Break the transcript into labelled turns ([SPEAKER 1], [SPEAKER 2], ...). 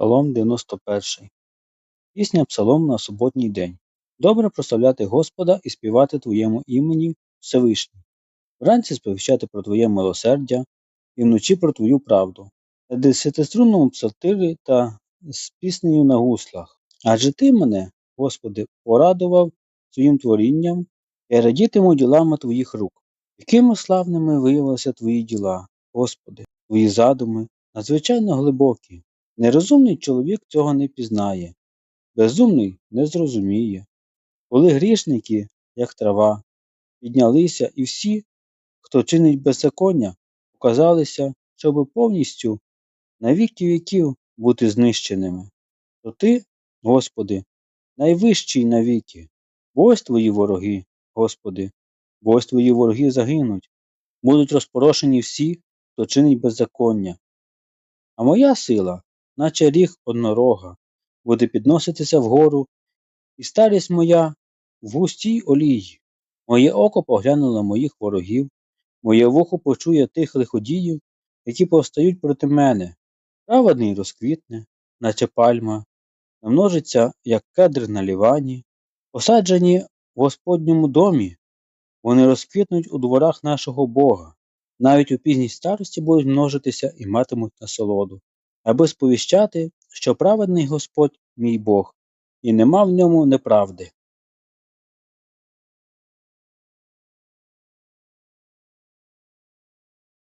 [SPEAKER 1] Псалом 91. Пісня Псалом на суботній день. Добре прославляти Господа і співати Твоєму імені Всевишній. Вранці сповіщати про Твоє милосердя і вночі про Твою правду. На десятиструнному псалтирі та з піснею на гуслах. Адже Ти мене, Господи, порадував своїм творінням і радітиму ділами Твоїх рук. Якими славними виявилися Твої діла, Господи, Твої задуми, надзвичайно глибокі. Нерозумний чоловік цього не пізнає, безумний не зрозуміє. Коли грішники, як трава, піднялися, і всі, хто чинить беззаконня, показалися, щоб повністю на віки віків бути знищеними, то ти, Господи, найвищий навіки, бо ось твої вороги, Господи, бо ось твої вороги загинуть, будуть розпорошені всі, хто чинить беззаконня. А моя сила наче ріг однорога, буде підноситися вгору, і старість моя в густій олії. Моє око поглянуло моїх ворогів, моє вухо почує тих лиходіїв, які повстають проти мене. Праведний розквітне, наче пальма, намножиться, як кедр на лівані, посаджені в Господньому домі, вони розквітнуть у дворах нашого Бога, навіть у пізній старості будуть множитися і матимуть насолоду аби сповіщати, що праведний Господь мій Бог, і нема в ньому неправди.